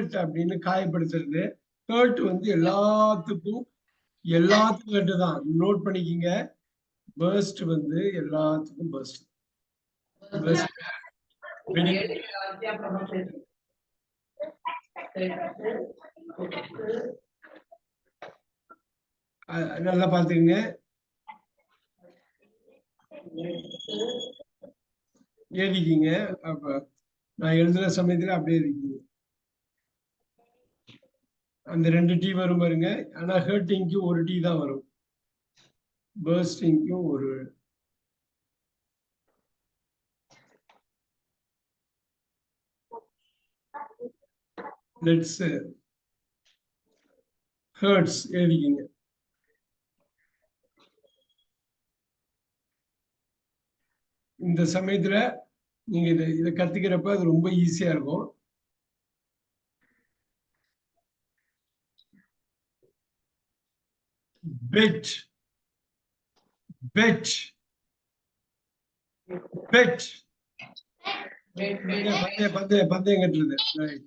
Hurt அப்படின்னு காயப்படுத்துறது. Third வந்து எல்லாத்துக்கும் எல்லாத்துக்கும் தான். நோட் பண்ணிக்கிங்க. பர்ஸ்ட் வந்து எல்லாத்துக்கும் பர்ஸ்ட் நல்லா பாத்துக்கங்க எழுதிக்கிங்க. அப்ப நான் எழுதுற சமயத்துல அப்படியே அந்த ரெண்டு டீ வரும் பாருங்க. ஆனா ஹர்ட்டிங்க்கு ஒரு டீ தான் வரும். பர்ஸ்டிங்க்கும் ஒரு லெட்ஸ் ஹர்ட்ஸ் uh, எழுதிக்கிங்க. இந்த சமயத்துல நீங்க இதை இதை கத்துக்கிறப்ப அது ரொம்ப ஈஸியா இருக்கும். Bet bet bet. பந்தய பந்தய பந்தயம் கட்டுறது. Right.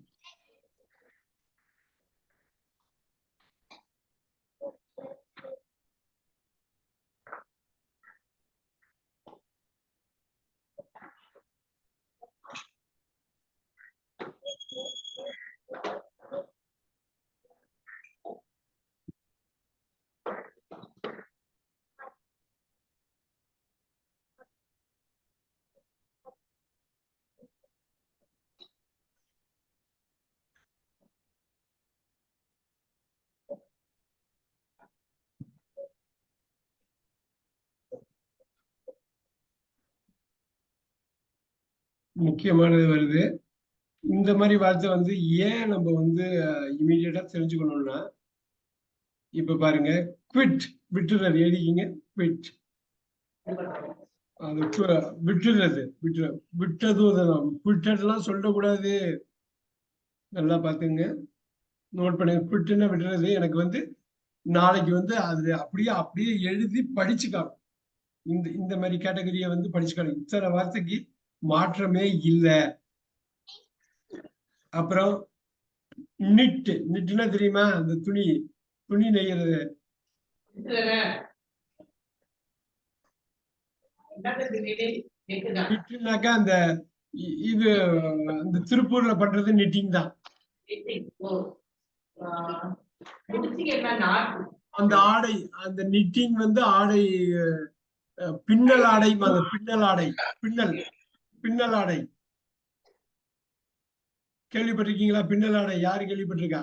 முக்கியமானது வருது. இந்த மாதிரி வார்த்தை வந்து ஏன் நம்ம வந்து இமீடியட்டா தெரிஞ்சுக்கணும்னா இப்ப பாருங்க குவிட் விட்டுறது. எழுதிக்கிங்க குவிட் அது விட்டுறது விட்டு விட்டதும் அதுதான். குவிட்டட்லாம் சொல்லக்கூடாது. நல்லா பாத்துங்க நோட் பண்ணுங்க. குவிட்டுன்னா விட்டுறது. எனக்கு வந்து நாளைக்கு வந்து அது அப்படியே அப்படியே எழுதி படிச்சுக்கலாம் இந்த இந்த மாதிரி கேட்டகரியை வந்து படிச்சுக்கலாம் இத்தனை வார்த்தைக்கு மாற்றமே இல்லை. அப்புறம் நிட்டு நிட்டுனா தெரியுமா? அந்த துணி துணி நெய்யறது. நிட்டுனாக்கா அந்த இது அந்த திருப்பூர்ல பண்றது நிட்டிங் தான். அந்த ஆடை அந்த நிட்டிங் வந்து ஆடை பின்னல் ஆடை அந்த பின்னல் ஆடை பின்னல். பின்னல் ஆடை. கேள்விப்பட்டிருக்கீங்களா? பின்னல் ஆடை. யாரு கேள்விப்பட்டிருக்கா?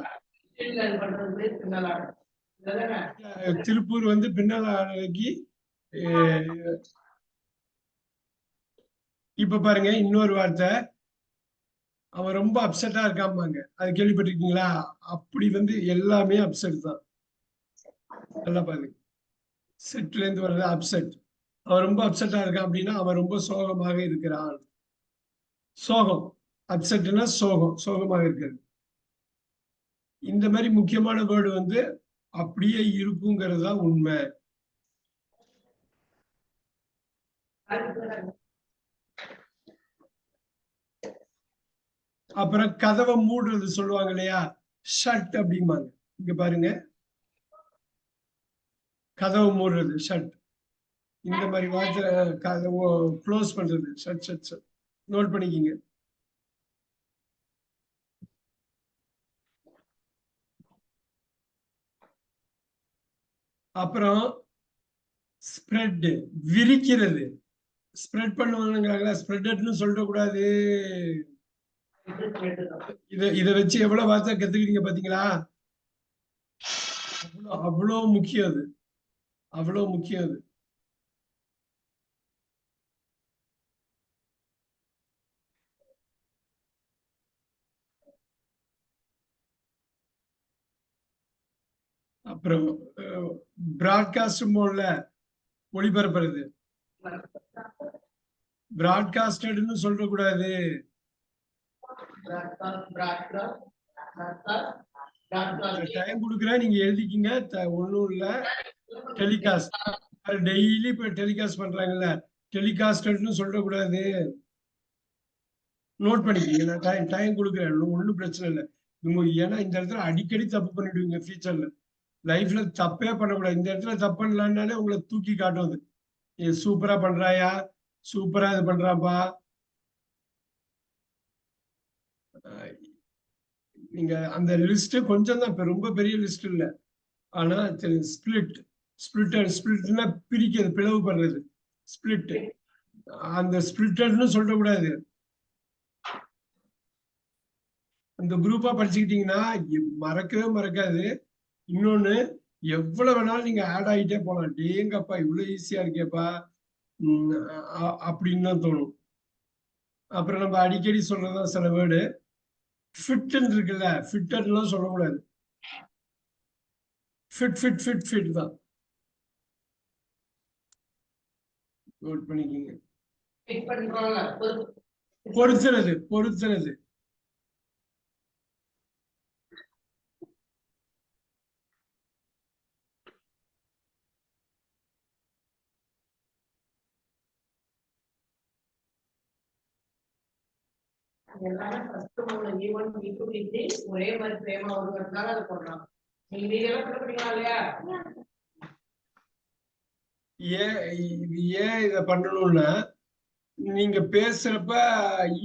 திருப்பூர் வந்து பின்னல் ஆடைக்கு இப்ப பாருங்க இன்னொரு வார்த்தை. அவன் ரொம்ப அப்செட்டா இருக்காம்பாங்க. அது கேள்விப்பட்டிருக்கீங்களா? அப்படி வந்து எல்லாமே அப்செட் தான். நல்லா பாருங்க. செட்ல இருந்து வர்றது அப்செட் அவன் ரொம்ப அப்செட்டா இருக்கான் அப்படின்னா அவன் ரொம்ப சோகமாக இருக்கிறான். சோகம் அப்செட்னா சோகம் சோகமாக இருக்கிறது. இந்த மாதிரி முக்கியமான வேர்டு வந்து அப்படியே இருக்குங்கிறது தான் உண்மை. அப்புறம் கதவை மூடுறது சொல்லுவாங்க இல்லையா? ஷட் அப்படிம்பாங்க. இங்க பாருங்க. கதவை மூடுறது ஷட். இந்த மாதிரி வார்த்தை கதவை க்ளோஸ் பண்றது ஷட் ஷட் ஷட். நோட் பண்ணிக்கிங்க. அப்புறம் ஸ்ப்ரெட் விரிக்கிறது. ஸ்ப்ரெட் பண்ணுவாங்கங்கிறாங்களா ஸ்ப்ரெட்னு சொல்லக்கூடாது இத இத வச்சு எவ்வளவு வார்த்தை கத்துக்கிட்டீங்க பாத்தீங்களா? அவ்வளோ முக்கியம் அது. அவ்வளோ முக்கியம் அது. அப்புறம் பிராட்காஸ்ட் மோட்ல ஒளிபரப்புறது. பிராட்காஸ்டட்னு சொல்லக்கூடாது டைம் கொடுக்குறேன் நீங்க எழுதிக்கிங்க. ஒன்றும் ஒண்ணும் இல்ல. டெலிகாஸ்ட் டெய்லி இப்போ டெலிகாஸ்ட் பண்றாங்கல்ல. டெலிகாஸ்டட்னு சொல்லக்கூடாது நோட் பண்ணிக்கிங்க. நான் டைம் டைம் கொடுக்குறேன். ஒன்றும் பிரச்சனை இல்லை. ஏன்னா இந்த இடத்துல அடிக்கடி தப்பு பண்ணிடுவீங்க ஃபியூச்சர்ல லைஃப்ல தப்பே பண்ணக்கூடாது இந்த இடத்துல தப்பு பண்ணலான்னாலே உங்களை தூக்கி காட்டும் அது. நீ சூப்பரா பண்றாயா? சூப்பரா இது பண்றாப்பா? நீங்க அந்த லிஸ்ட் கொஞ்சம் தான் இப்ப ரொம்ப பெரிய லிஸ்ட் இல்ல. ஆனா ஸ்பிளிட் ஸ்பிளிட்டர் ஸ்பிளிட்னா பிரிக்கிறது பிளவு பண்றது. ஸ்பிளிட் அந்த ஸ்பிளிட்டர்னு சொல்லக்கூடாது அந்த குரூப்பா படிச்சுக்கிட்டீங்கன்னா மறக்கவே மறக்காது. இன்னொன்னு எவ்வளவு வேணாலும் நீங்க ஆட் ஆகிட்டே போலாம். டேங்கப்பா இவ்வளவு ஈஸியா இருக்கேப்பா. அப்படின்னு தான் தோணும். அப்புறம் நம்ம அடிக்கடி சொல்றதுதான் சில வேர்டு. ஃபிட்னு இருக்குல்ல ஃபிட்டர்லாம் சொல்லக்கூடாது. ஃபிட் ஃபிட் ஃபிட் ஃபிட் தான். நோட் பண்ணிக்கிங்க. Fit பண்றோம்ல, எல்லாரும் ஃபர்ஸ்ட் மூணு எல்லாமே ஒன் மூணு E1, E2, E3 ஒரே மாதிரி பிரேமா ஆ அதை அது போடுறாங்க. நீங்க இதெல்லாம் கண்டுபிடிக்கலாம் இல்லையா? ஏன் ஏன் இதை பண்ணணும்னா நீங்க பேசுறப்ப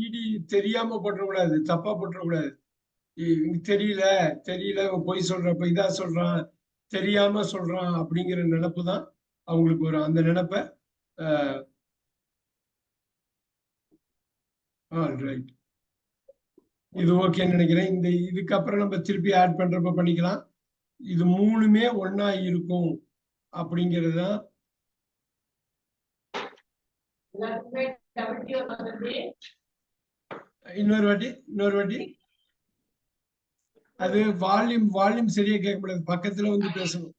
ஈடி தெரியாம போட்டுறக்கூடாது தப்பா போட்டுறக்கூடாது தெரியல தெரியல பொய் சொல்றப்ப இதா சொல்றான் தெரியாம சொல்றான் அப்படிங்கிற நினப்பு தான் அவங்களுக்கு வரும் அந்த நினைப்ப ரைட் இது ஓகேன்னு நினைக்கிறேன். இந்த இதுக்கப்புறம் நம்ம திருப்பி ஆட் பண்றப்ப பண்ணிக்கலாம். இது மூணுமே ஒன்னா இருக்கும் அப்படிங்கிறது தான். இன்னொரு வாட்டி இன்னொரு வாட்டி. அது வால்யூம் வால்யூம் சரியா கேட்க முடியாது பக்கத்துல வந்து பேசணும்.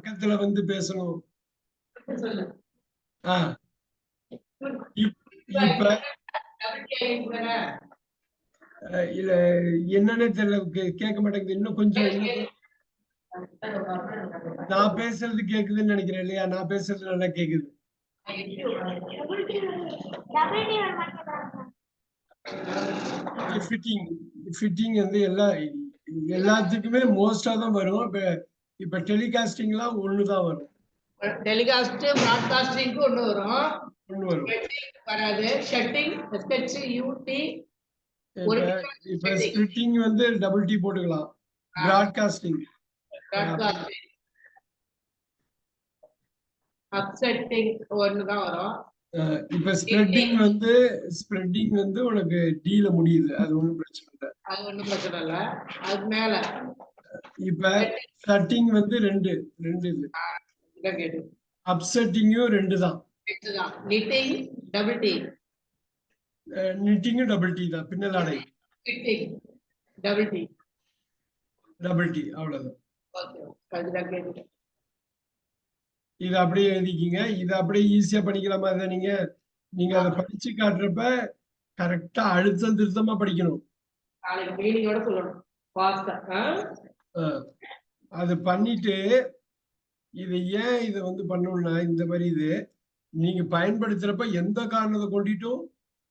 பக்கத்துல வந்து பேசணும். ஆஹ் இப்- இப்ப இல்ல என்னன்னே தெரியல. கேட்க மாட்டேங்குது. இன்னும் கொஞ்சம் நான் பேசுறது கேக்குதுன்னு நினைக்கிறேன் இல்லையா? நான் பேசுறது நல்லா கேக்குது. ஃபிட்டிங் ஃபிட்டிங் வந்து எல்லா எல்லாத்துக்குமே மோஸ்டா தான் வரும். இப்ப இப்ப டெலிகாஸ்டிங்லாம் ஒண்ணுதான் வரும். டெலிகாஸ்ட் பிராட்காஸ்டிங்க்கு ஒண்ணு வரும். ஒண்ணு வரும். வராது. ஷட்டிங் எஸ்ஹெச் யூடி இப்ப ஸ்பிளிட்டிங் வந்து டபுள் டி போட்டுக்கலாம். பிராட்காஸ்டிங் அப்செட்டிங் ஒன்னு தான் வரும். இப்ப ஸ்ப்ரெட்டிங் வந்து ஸ்ப்ரெட்டிங் வந்து உனக்கு டீல முடியுது. அது ஒண்ணும் பிரச்சனை இல்லை. அது ஒண்ணும் பிரச்சனை இல்ல. அது மேல. இப்ப செட்டிங் வந்து ரெண்டு. ரெண்டு இது. அப்செட்டிங்கும் ரெண்டு தான் டபுள் டி நிட்டிங்கும் டபுள் டி தான் பின்னலாடை டபுள் டி டபுள் டி அவ்வளவுதான் இது அப்படியே எழுதிக்கிங்க இது அப்படியே ஈஸியா படிக்கலாமா இதை நீங்க நீங்க அதை படிச்சு காட்டுறப்ப கரெக்டா அழுத்தம் திருத்தமா படிக்கணும் அது பண்ணிட்டு இது ஏன் இதை வந்து பண்ணணும்னா இந்த மாதிரி இது நீங்க பயன்படுத்துறப்ப எந்த காரணத்தை கொண்டிட்டும்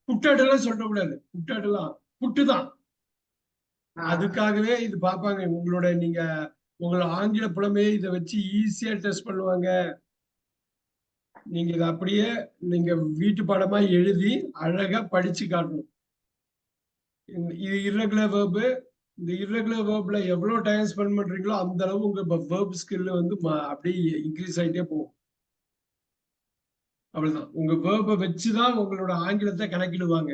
புட்டாட்டெல்லாம் சொல்லக்கூடாது. புட்டாட்டெல்லாம் புட்டுதான். அதுக்காகவே இது பார்ப்பாங்க. உங்களோட நீங்க உங்களோட ஆங்கில புலமே இதை வச்சு ஈஸியா டெஸ்ட் பண்ணுவாங்க. நீங்க இதை அப்படியே நீங்க வீட்டு பாடமா எழுதி அழகா படிச்சு காட்டணும். இது இரகுலர் வேர்பு இந்த இரகுலர் வேர்ப்ல எவ்வளவு டைம் ஸ்பெண்ட் பண்றீங்களோ அந்த அளவு உங்க வேர்ப் ஸ்கில் வந்து அப்படியே இன்க்ரீஸ் ஆகிட்டே போகும். அவ்வளவுதான் உங்க வேர்பை வச்சுதான் உங்களோட ஆங்கிலத்தை கணக்கிடுவாங்க.